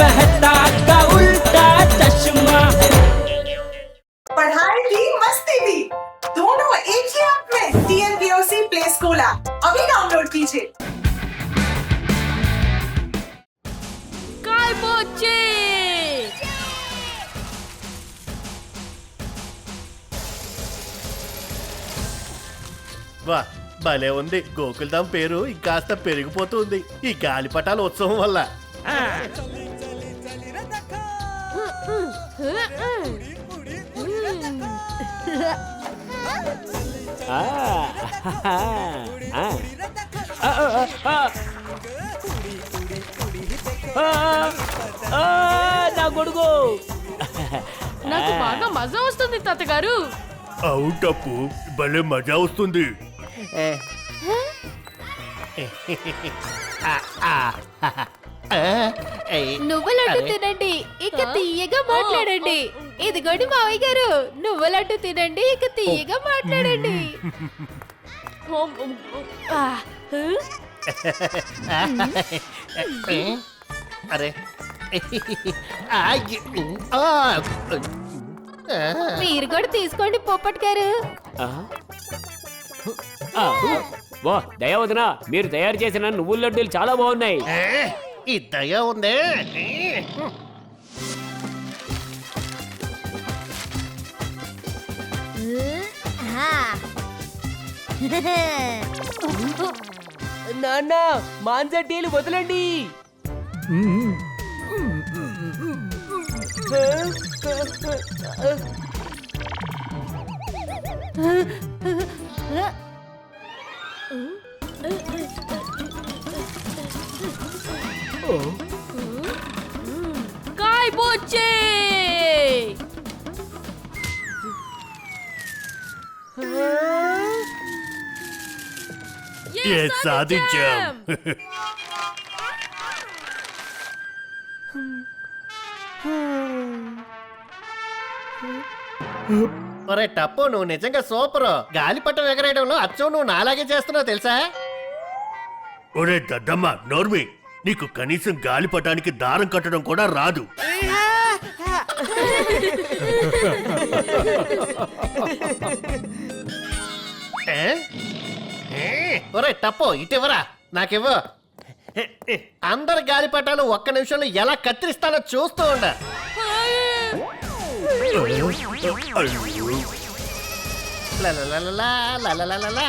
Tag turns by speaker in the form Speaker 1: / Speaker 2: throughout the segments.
Speaker 1: मेहता का उल्टा चश्मा
Speaker 2: पढ़ाई भी मस्ती भी दोनों एक ही ऐप में टीएनपीओसी प्ले स्कूल ऐप अभी डाउनलोड कीजिए
Speaker 3: काय बोचे
Speaker 4: వా భలే ఉంది గోకుల్ధామ్ పేరు ఇంకాస్త పెరిగిపోతుంది ఈ గాలిపటాల ఉత్సవం వల్ల
Speaker 1: నా కొడుకు.
Speaker 3: నాకు బాగా మజా వస్తుంది తాతగారు.
Speaker 4: అవుటప్పు భలే మజా వస్తుంది.
Speaker 5: నువ్వులడ్డు తినండి. ఇక తీయగా మాట్లాడండి. ఇదిగోండి మావయ్య గారు. నువ్వులడ్డు తినండి ఇక తీయగా మాట్లాడండి.
Speaker 4: అరే.
Speaker 5: మీరు కూడా తీసుకోండి పొప్పట్ గారు.
Speaker 6: వా దయవదన మీరు తయారు చేసిన నువ్వుల లడ్డూలు చాలా బాగున్నాయి.
Speaker 4: ఏ, ఈ దయ ఉందే.
Speaker 1: నాన్న మాంజడ్డీలు వదలండి.
Speaker 3: Kai పోచ్చే
Speaker 4: ఏ సాధించాం ఒరే టప్పు నువ్వు నిజంగా సూపర్ గాలిపటం ఎగరేయడంలో అచ్చం నువ్వు నాలాగే చేస్తున్నావు తెలుసా? ఒరే దద్దమ్మ నోర్మి నీకు కనీసం గాలిపటానికి దారం కట్టడం కూడా రాదు. ఏ? ఏ? ఒరే టప్పు ఇటివరా నాకివ్వు అందరి గాలిపటాలు ఒక్క నిమిషంలో ఎలా కత్తిరిస్తానో చూస్తూ ఉండ లలలలలా, లలలలలా.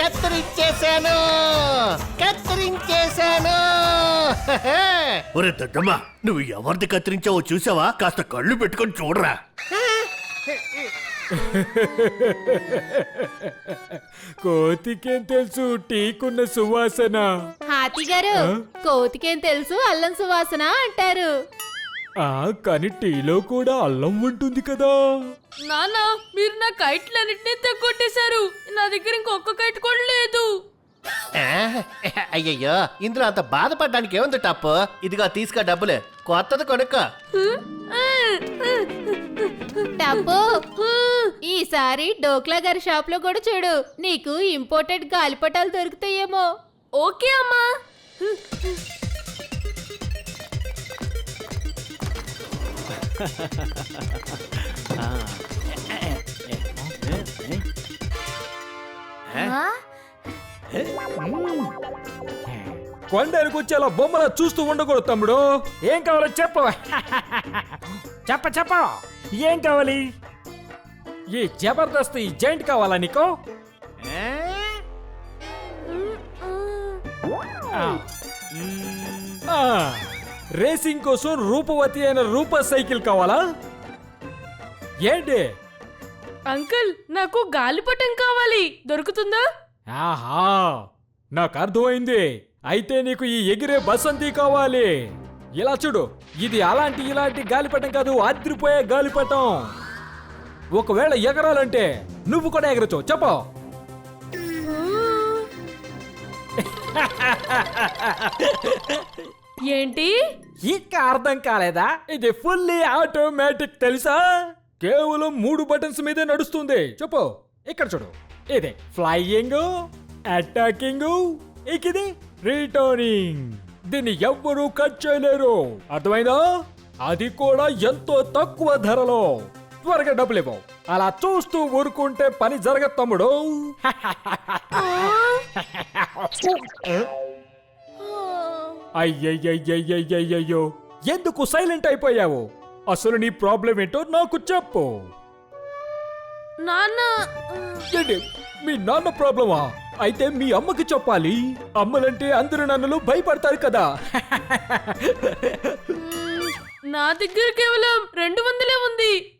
Speaker 4: కత్తిరించేశాను కత్తిరించేశాను. ఒరే దద్దమ్మ నువ్వు ఎవరిది కత్తిరించావో చూసావా? కాస్త కళ్ళు పెట్టుకొని చూడరా.
Speaker 7: కోతికేం తెలుసు? టీకున్న సువాసన.
Speaker 5: హాతి గారు కోతికేం తెలుసు? అల్లం సువాసన అంటారు.
Speaker 7: ఆ కానీ టీలో కూడా అల్లం ఉంటుంది కదా.
Speaker 3: నాన్న మీరు నా కైట్లన్నింటినీ తెగొట్టేశారు. నా దగ్గర ఇంకొక కైట్ కూడా లేదు.
Speaker 4: అయ్యయ్యో ఇందులో అంత బాధపడడానికి ఏముంది టప్పు ఇదిగో తీసుకో డబ్బులు. కొత్తది కొనుక్కో.
Speaker 5: డబ్బు ఈసారి డోక్లా గారి షాప్లో కూడా చూడు. నీకు ఇంపోర్టెడ్ గాలిపటాలు దొరుకుతాయేమో.
Speaker 3: ఓకే అమ్మా.
Speaker 7: కొండరికి వచ్చి అలా బొమ్మల చూస్తూ ఉండకూడదు తమ్ముడు. ఏం కావాలో చెప్పు. చెప్ప చెప్ప. ఏం కావాలి? ఈ జబర్దస్త్ ఈ జైంట్ కావాలా నీకు? ఆ. రేసింగ్ కోసం రూపవతి అయిన రూప సైకిల్ కావాలా? ఏంటి?
Speaker 3: అంకుల్ నాకు గాలిపటం కావాలి. దొరుకుతుందా?
Speaker 7: ఆహా నాకు అర్థమైంది. అయితే నీకు ఈ ఎగిరే బసంతి కావాలి. ఇలా చూడు ఇది అలాంటి ఇలాంటి గాలిపటం కాదు అదిరిపోయే గాలిపటం. ఒకవేళ ఎగరాలంటే నువ్వు కూడా ఎగరచ్చు. చెప్పు.
Speaker 3: ఏంటి?
Speaker 7: ఇంకా అర్థం కాలేదా? ఇది ఫుల్లీ ఆటోమేటిక్ తెలుసా? కేవలం మూడు బటన్స్ మీదే నడుస్తుంది. చెప్పు ఇక్కడ చూడు. ఇది ఫ్లయింగ్ అటాకింగ్ ఇది రిటర్నింగ్ దీన్ని ఎవ్వరూ కట్ చేయలేరు. అర్థమైందా? అది కూడా ఎంతో తక్కువ ధరలో. త్వరగా డబ్బులు ఇవ్వవు అలా చూస్తూ ఊరుకుంటే పని జరగదు తమ్ముడు. అయ్యయ్యయ్యయ్యయ్యయ్యో ఎందుకు సైలెంట్ అయిపోయావు? అసలు నీ ప్రాబ్లం ఏంటో నాకు చెప్పు.
Speaker 3: నాన్న
Speaker 7: ఏంటి? మీ నాన్న ప్రాబ్లమా? అయితే మీ అమ్మకి చెప్పాలి. అమ్మలంటే అందరు నన్నులు భయపడతారు కదా.
Speaker 3: నా దగ్గర కేవలం రెండు వందలే ఉంది.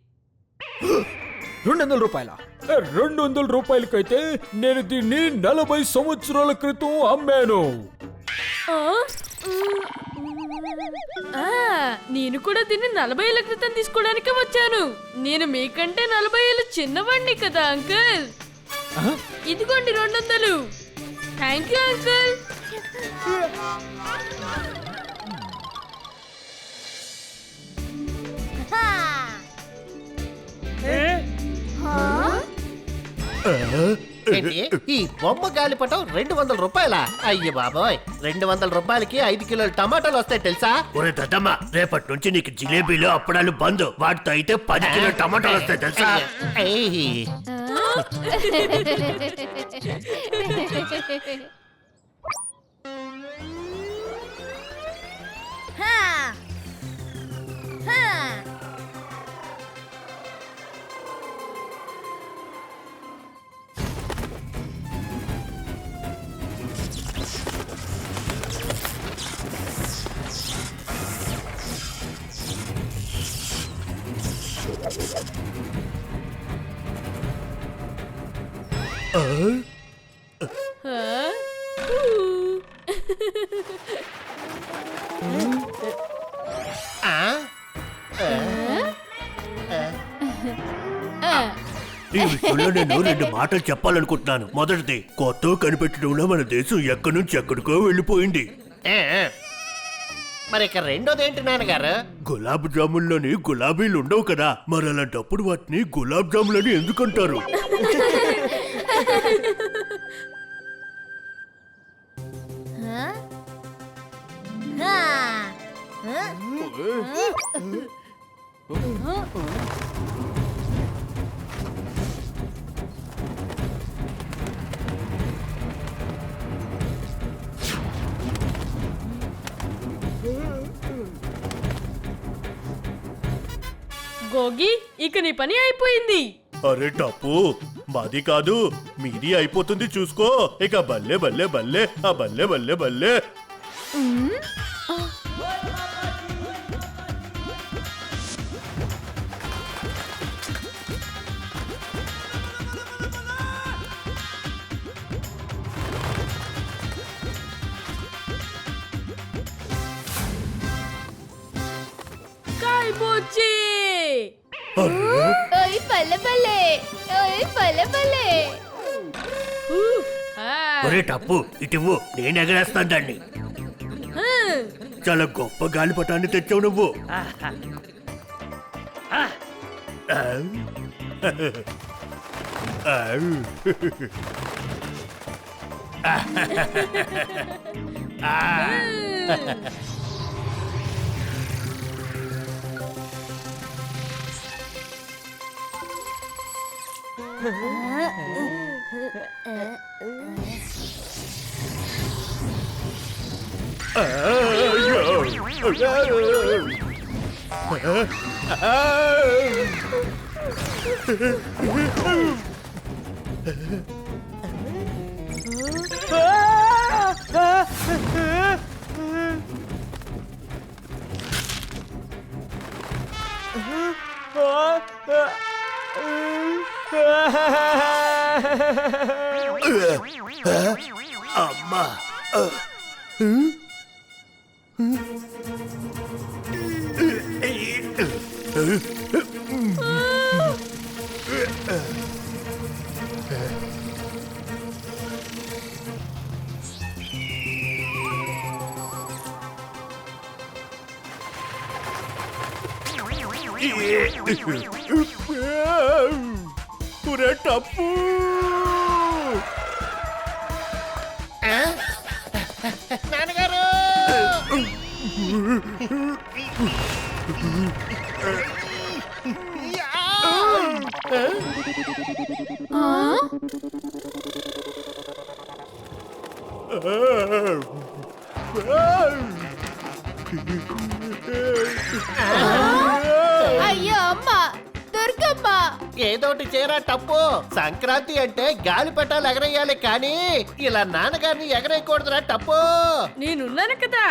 Speaker 7: రెండు వందల రూపాయల? రెండు వందల రూపాయలకైతే నేను దీన్ని నలభై సంవత్సరాల క్రితం అమ్మాను.
Speaker 3: ఆ? ఆ, నేను కూడా దీన్ని నలభై ఏళ్ళ క్రితం తీసుకోవడానికే వచ్చాను. నేను మీకంటే నలభై ఏళ్ళు చిన్నవాడిని కదా అంకుల్. ఇదిగోండి రెండు వందలు థ్యాంక్ యూ అంకుల్
Speaker 8: ఏంటి? ఈ బొమ్మ గాలిపటం రెండు వందల రూపాయల? అయ్యి బాబోయ్ రెండు వందల రూపాయలకి ఐదు కిలోల టమాటాలు వస్తాయి తెలుసా? ఒరే దద్దమ్మ రేపటి నుంచి నీకు జిలేబీలు అప్పడాలు బంద్. వాటితో అయితే పది కిలో టమాటాలు వస్తాయి తెలుసా?
Speaker 3: ఆ?
Speaker 8: విషయంలో నేను రెండు మాటలు చెప్పాలనుకుంటున్నాను. మొదటిది కొత్త కనిపెట్టడంలో మన దేశం ఎక్కడి నుంచి ఎక్కడికో వెళ్ళిపోయింది. మరి ఇక రెండోది ఏంటి నాన్నగారు? గులాబ్ జాముల్లోని గులాబీలు ఉండవు కదా. మరి అలాంటప్పుడు వాటిని గులాబ్ జాములని ఎందుకంటారు?
Speaker 3: గోగి ఇక నీ పని అయిపోయింది.
Speaker 8: అరే టప్పు మాది కాదు మీది అయిపోతుంది చూసుకో. ఇక బల్లే బల్లే బల్లే ఆ బల్లే బల్లే బల్లే.
Speaker 5: పల్లె పల్లె. ఓయ్ పల్లె పల్లె.
Speaker 3: ఊ, ఆ,
Speaker 8: ఒరే టప్పు ఇటువు నేను ఎగరేస్తాను దాన్ని.
Speaker 3: ఆ.
Speaker 8: చాలా గొప్ప గాలిపటాన్ని తెచ్చావు నువ్వు. Uh-huh. 엄마. 어, 응? 응?
Speaker 4: ఒరే టప్పు? నాన్నగారు!
Speaker 5: అయ్యో అమ్మ!
Speaker 4: ఏదోటి చేరా టప్పు. సంక్రాంతి అంటే గాలిపటాలు ఎగరేయాలి కానీ ఇలా నాన్నగారిని ఎగరేయకూడదురా టప్పు.
Speaker 3: నేనున్నాను కదా.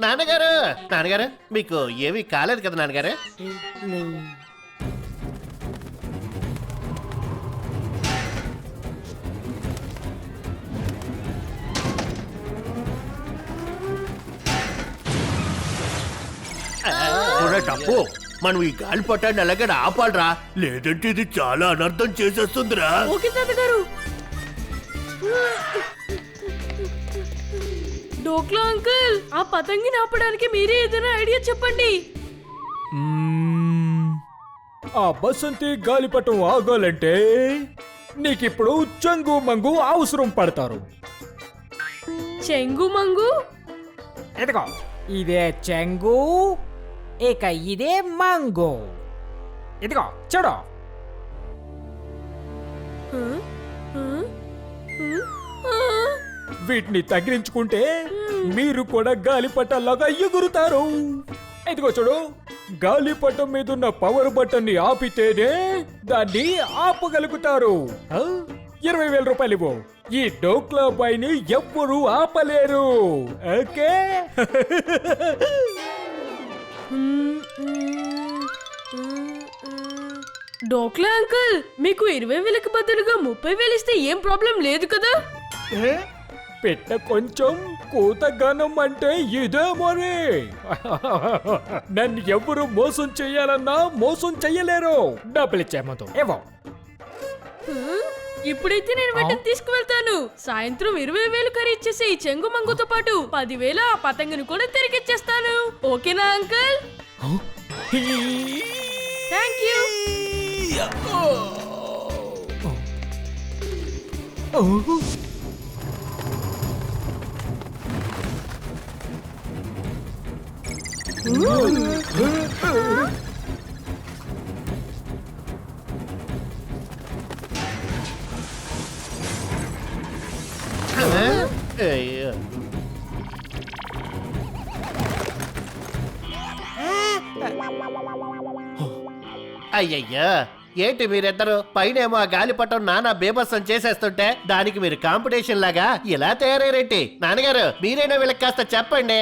Speaker 4: నాన్నగారు నాన్నగారు మీకు ఏమీ కాలేదు కదా నాన్నగారు? తప్పు మనం ఈ గాలిపటాన్ని అలాగే ఆపాలరా. లేదంటే ఇది చాలా అనర్థం చేసేస్తుందిరా.
Speaker 3: ఓకే తాతగారు. డోక్లా అంకుల్ ఆ పతంగిని ఆపడానికి మీరే ఏదైనా ఐడియా చెప్పండి.
Speaker 7: మ్మ్. ఆ బసంతి గాలిపటం ఆగాలంటే నీకిప్పుడు చంగు మంగు అవసరం పడతారు.
Speaker 3: చెంగు మంగు?
Speaker 9: ఎదుగో ఇదే చెంగు ఇక ఇదే మాంగో. ఇదిగో చూడు.
Speaker 7: వీటిని తగిలించుకుంటే మీరు కూడా గాలిపటాల్లాగా ఎగురుతారు. ఇదిగో చూడు గాలిపటం మీద ఉన్న పవర్ బటన్ని ఆపితేనే దాన్ని ఆపగలుగుతారు. ఇరవై వేల రూపాయలు ఇవ్వు. ఈ డోక్లా పైని ఎవ్వరూ ఆపలేరు. ఓకే?
Speaker 3: డోక్లా అంకుల్ మీకు ఇరవై వేలకు బదులుగా ముప్పై వేలు ఇస్తే ఏం ప్రాబ్లం లేదు కదా?
Speaker 7: పెట్ట కొంచెం కూతగానం అంటే ఇదే మరి. నన్ను ఎవరు మోసం చెయ్యాలన్నా మోసం చెయ్యలేరు. డబ్బులు ఇచ్చేమతో ఏవో?
Speaker 3: ఇప్పుడైతే నేను వెంటనే తీసుకువెళ్తాను. సాయంత్రం ఇరవై వేలు ఖరీచేసే ఈ చెంగు మంగుతో పాటు పదివేల ఆ పతంగిని కూడా తిరిగిచ్చేస్తాను ఓకేనా అంకుల్ థ్యాంక్ యూ
Speaker 4: అయ్యో. అయ్యయ్యో ఏంటి మీరిద్దరు? పైనేమో ఆ గాలిపటం నానా బేబస్సం చేసేస్తుంటే దానికి మీరు కాంపిటీషన్ లాగా ఇలా తయారయ్యారేంటి? నాన్నగారు మీరైనా వీళ్ళకి కాస్త చెప్పండి.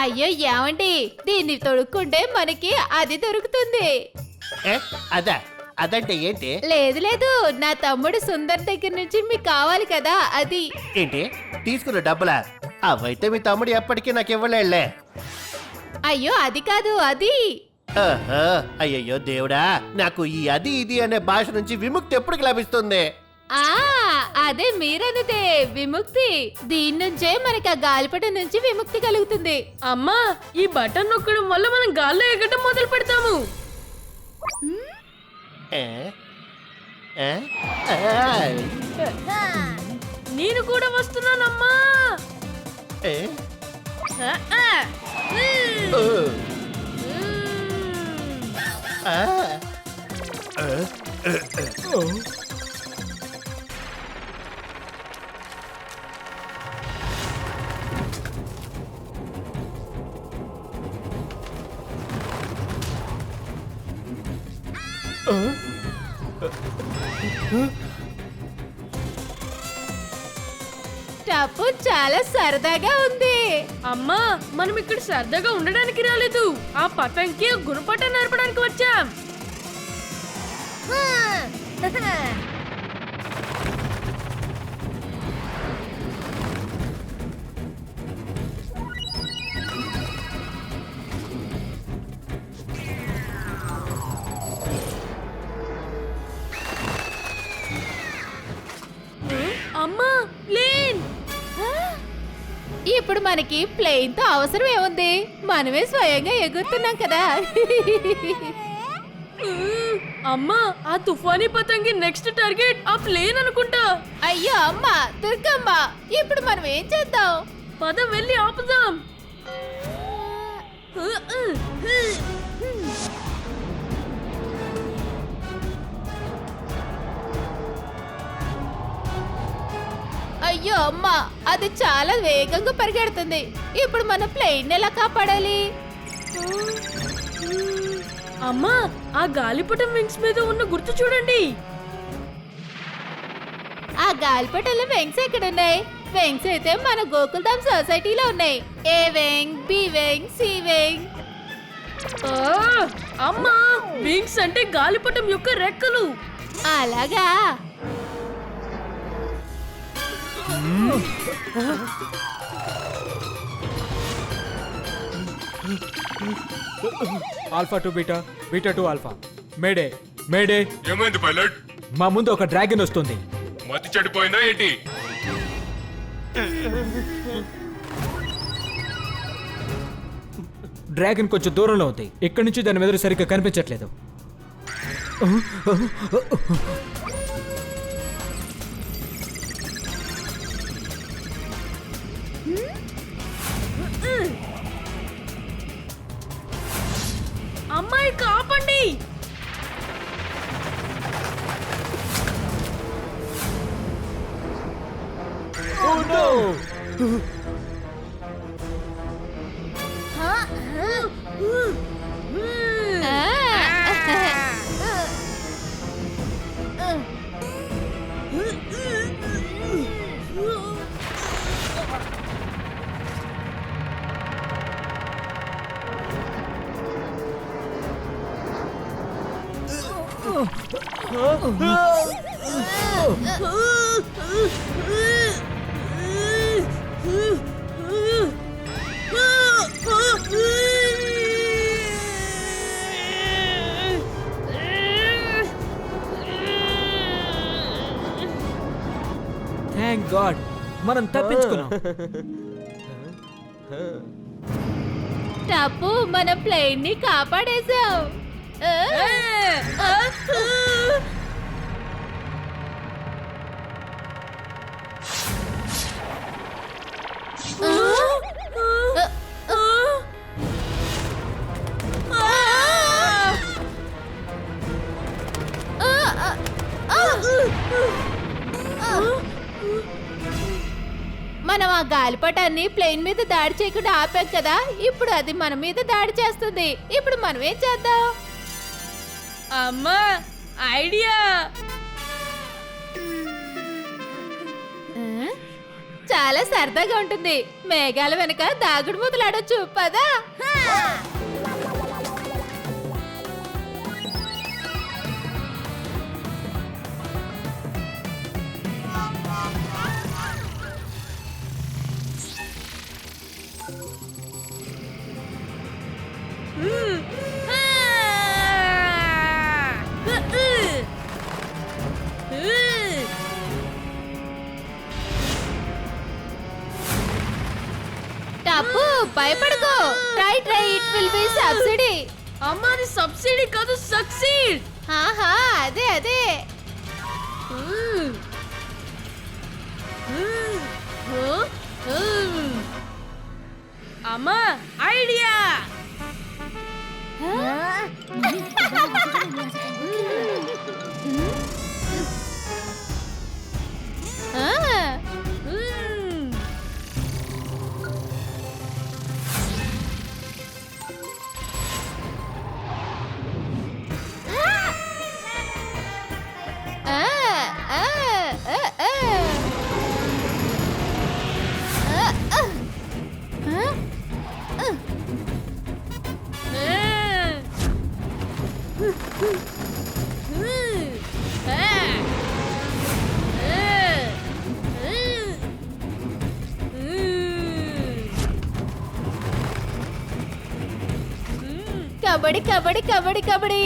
Speaker 5: అయ్యో ఏమండి? దీన్ని తొడుక్కుంటే మనకి అది దొరుకుతుంది.
Speaker 4: ఏ, అదా అదంటే ఏంటి?
Speaker 5: లేదు లేదు నా తమ్ముడు సుందర్ దగ్గర నుంచి మీకు కావాలి కదా అది.
Speaker 4: ఏంటి? తీసుకున్న డబ్బులా? అవైతే మీ తమ్ముడు ఎప్పటికీ నాకు ఇవ్వలేళ్ళే
Speaker 5: అయ్యో అది కాదు అది.
Speaker 4: ఆహా, అయ్యయ్యో దేవుడా నాకు ఈ అది ఇది అనే భాష నుంచి విముక్తి ఎప్పటికి లభిస్తుంది
Speaker 5: ఆ అదే మీరన్నదే విముక్తి దీని నుంచే మనకి ఆ గాలిపటం నుంచి విముక్తి కలుగుతుంది
Speaker 3: అమ్మా ఈ బటన్ నొక్కడం వల్ల మనం గాల్లో ఎగటం మొదలు పెడతాము
Speaker 4: ఏ? ఏ? ఆయ్.
Speaker 3: నేను కూడా వస్తున్నానమ్మా
Speaker 4: ఏ?
Speaker 3: ఆ, ఆ. మ్మ్.
Speaker 4: ఓ.
Speaker 5: టప్పు చాలా సరదాగా ఉంది.
Speaker 3: అమ్మా మనం ఇక్కడ సరదాగా ఉండడానికి రాలేదు. ఆ పతంకి గుణపట నేర్పడానికి వచ్చాం.
Speaker 5: ఇప్పుడు మనకి ప్లేన్తో అవసరం ఏముంది? మనమే స్వయంగా ఎగురుతున్నాం కదా.
Speaker 3: అమ్మా ఆ తుఫానీ పతంగి నెక్స్ట్ టార్గెట్ ఆ ప్లేన్ అనుకుంటా.
Speaker 5: అయ్యో అమ్మ దుర్గమ్మ ఇప్పుడు మనం ఏం చేద్దాం?
Speaker 3: పద వెళ్ళి ఆపుదాం.
Speaker 5: అమ్మ అది చాలా వేగంగా పరిగెడుతుంది. ఇప్పుడు మన ప్లేన్ ఎలా కాపాడాలి?
Speaker 3: అమ్మా ఆ గాలిపటం వింగ్స్ మీద ఉన్న గుర్తు చూడండి.
Speaker 5: ఆ గాలిపటంలో వెంగ్స్ ఎక్కడ ఉన్నాయి వెంగ్స్ అయితే మన గోకుల్ధామ్ సొసైటీలో ఉన్నాయి. A wing B wing C
Speaker 3: wing. అమ్మా వింగ్స్ అంటే గాలిపటం యొక్క రెక్కలు.
Speaker 5: అలాగా?
Speaker 7: Alpha to beta beta to alpha. Mayday mayday.
Speaker 10: ఏమైంది పైలట్?
Speaker 7: మా ముందు ఒక డ్రాగన్ వస్తుంది.
Speaker 10: మతి చెడిపోయిందా ఏంటి?
Speaker 7: డ్రాగన్ కొంచెం దూరంలో ఉంది. ఇక్కడి నుంచి దాని మెదడు సరిగ్గా కనిపించట్లేదు.
Speaker 3: 고!
Speaker 7: థ్యాంక్ గాడ్ మనం తప్పించుకున్నాం.
Speaker 5: టప్పు మన ప్లేన్ని కాపాడేశాం మనం ఆ గాలిపటాన్ని ప్లేన్ మీద దాడి చేయకుండా ఆపాం కదా? ఇప్పుడు అది మన మీద దాడి చేస్తుంది. ఇప్పుడు మనం ఏం చేద్దాం?
Speaker 3: అమ్మా ఐడియా?
Speaker 5: చాలా సరదాగా ఉంటుంది. మేఘాల వెనక దాగుడు మూతలాడొచ్చు. పదా. భయపడకు. Try try it will be subsidy
Speaker 3: అమ్మా అది సబ్సిడీ కాదు సక్సీడ్
Speaker 5: ఆహా అదే అదే.
Speaker 3: అమ్మా ఐడియా
Speaker 5: ఆ. కబడ్డీ కబడ్డీ కబడ్డీ కబడ్డీ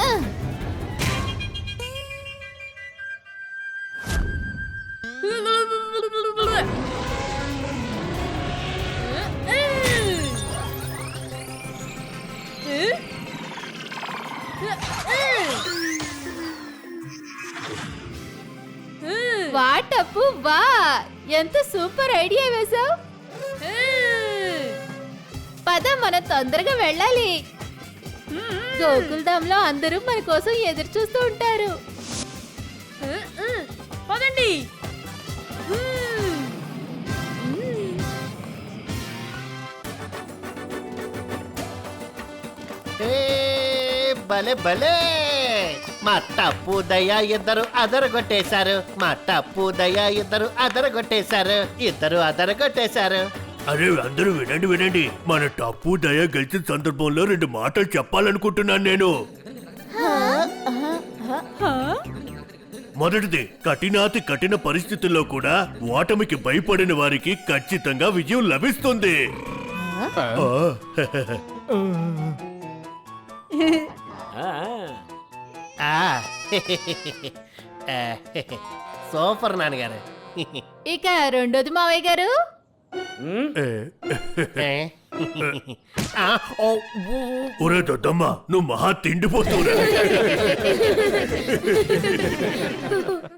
Speaker 5: ఆ. వాటప్పు వా ఎంత సూపర్ ఐడియా వేశావు పద మనం తొందరగా వెళ్ళాలి. గోకుల్ధామ్లో అందరూ మన కోసం ఎదురు చూస్తూ ఉంటారు.
Speaker 3: పదండి.
Speaker 4: ఏ భలే భలే. మా టప్పు దయ ఇద్దరు అదరగొట్టేశారు. మా టప్పు దయ ఇద్దరు అదరగొట్టేశారు. ఇద్దరు అదరగొట్టేశారు.
Speaker 8: అరే అందరూ వినండి వినండి. మన టప్పు దయ గెలిచిన సందర్భంలో రెండు మాటలు చెప్పాలనుకుంటున్నాను నేను. మొదటిది కఠినాతి కఠిన పరిస్థితుల్లో కూడా ఓటమికి భయపడిన వారికి ఖచ్చితంగా విజయం లభిస్తుంది.
Speaker 4: సూపర్ నాన్నగారు.
Speaker 5: ఇక రెండోది మావయ్య గారు.
Speaker 8: ఒరే దద్దమ్మ నువ్వు మహా తిండిపోతున్నా